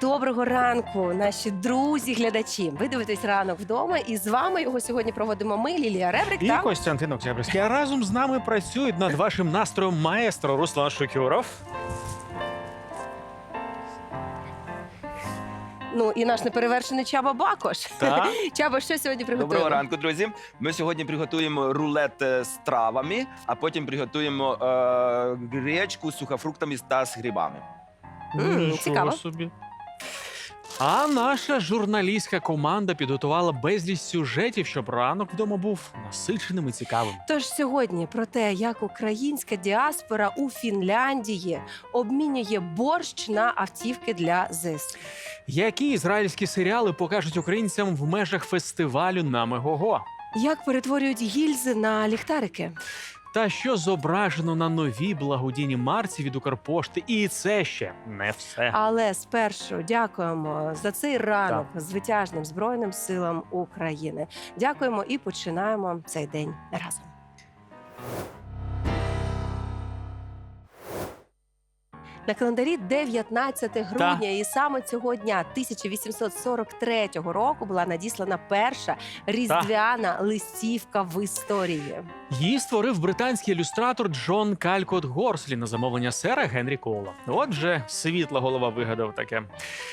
Доброго ранку, наші друзі, глядачі. Ви дивитесь ранок вдома, і з вами його сьогодні проводимо ми, Лілія Ребрик. І та Костянтин Октябрьський. А разом з нами працюють над вашим настроєм маестро Руслан Шукюров. ну і наш неперевершений Чаба Бакош. Та Чаба, що сьогодні приготуємо? Доброго ранку, друзі. Ми сьогодні приготуємо рулет е, з травами, а потім приготуємо е, гречку з сухофруктами та з грибами. М, цікаво. собі. А наша журналістська команда підготувала безліч сюжетів, щоб ранок вдома був насиченим і цікавим. Тож сьогодні про те, як українська діаспора у Фінляндії обмінює борщ на автівки для ЗИС. Які ізраїльські серіали покажуть українцям в межах фестивалю на Мегого? Як перетворюють гільзи на ліхтарики? Та що зображено на новій благодійній марці від Укрпошти? І це ще не все. Але спершу дякуємо за цей ранок звитяжним збройним силам України. Дякуємо і починаємо цей день разом. На календарі 19 грудня, і саме цього дня 1843 року була надіслана перша різдвяна листівка в історії. Її створив британський ілюстратор Джон Калькот Горслі на замовлення сера Генрі Коула. Отже, світла голова вигадав таке.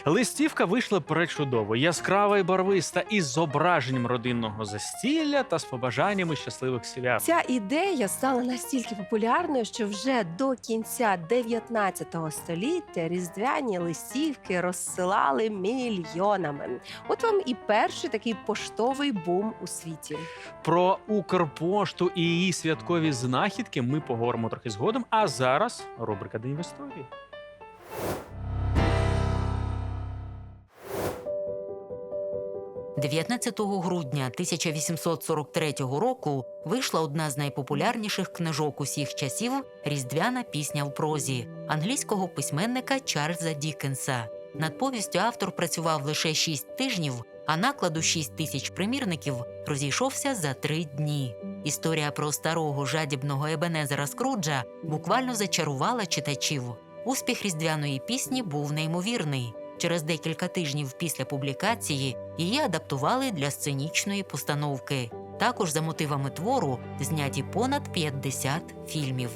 Листівка вийшла пречудово, яскрава і барвиста, із зображенням родинного застілля та з побажаннями щасливих свят. Ця ідея стала настільки популярною, що вже до кінця 19 століття різдвяні листівки розсилали мільйонами. От вам і перший такий поштовий бум у світі. Про Укрпошту і її святкові знахідки ми поговоримо трохи згодом. А зараз рубрика День в історії. – 19 грудня 1843 року вийшла одна з найпопулярніших книжок усіх часів Різдвяна пісня в прозі англійського письменника Чарльза Дікенса. Над повістю автор працював лише 6 тижнів, а накладу 6 тисяч примірників розійшовся за три дні. Історія про старого жадібного Ебенезера Скруджа буквально зачарувала читачів. Успіх різдвяної пісні був неймовірний. Через декілька тижнів після публікації її адаптували для сценічної постановки. Також за мотивами твору зняті понад 50 фільмів.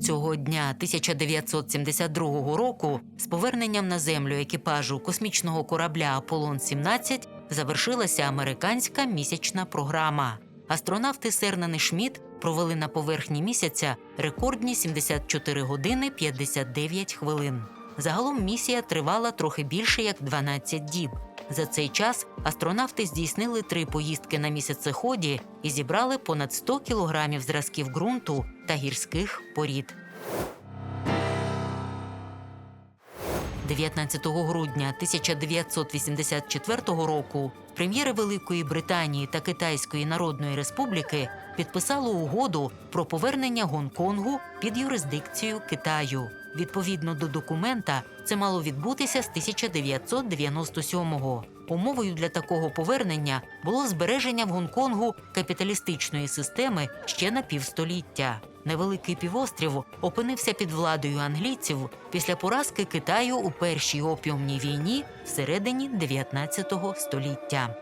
Цього дня 1972 року з поверненням на землю екіпажу космічного корабля Аполлон 17 завершилася американська місячна програма. Астронавти Сернан і Шмідт провели на поверхні місяця рекордні 74 години 59 хвилин. Загалом місія тривала трохи більше як 12 діб. За цей час астронавти здійснили три поїздки на місяцеході і зібрали понад 100 кілограмів зразків ґрунту та гірських порід. 19 грудня 1984 року прем'єри Великої Британії та Китайської Народної Республіки підписали угоду про повернення Гонконгу під юрисдикцію Китаю. Відповідно до документа, це мало відбутися з 1997-го. Умовою для такого повернення було збереження в Гонконгу капіталістичної системи ще на півстоліття. Невеликий півострів опинився під владою англійців після поразки Китаю у першій опіумній війні всередині 19 століття.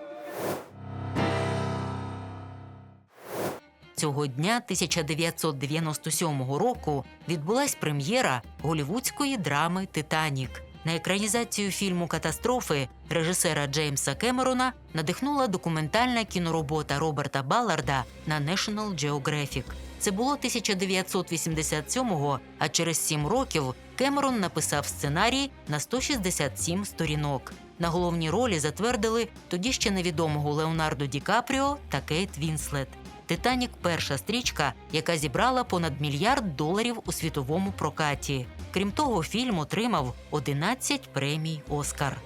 Цього дня 1997 року відбулась прем'єра голівудської драми Титанік. На екранізацію фільму Катастрофи режисера Джеймса Кемерона надихнула документальна кіноробота Роберта Балларда на National Geographic. Це було 1987-го, а через сім років Кемерон написав сценарій на 167 сторінок. На головні ролі затвердили тоді ще невідомого Леонардо Ді Капріо та Кейт Вінслет. Титанік перша стрічка, яка зібрала понад мільярд доларів у світовому прокаті. Крім того, фільм отримав 11 премій Оскар.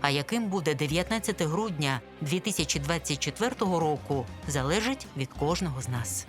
А яким буде 19 грудня 2024 року, залежить від кожного з нас.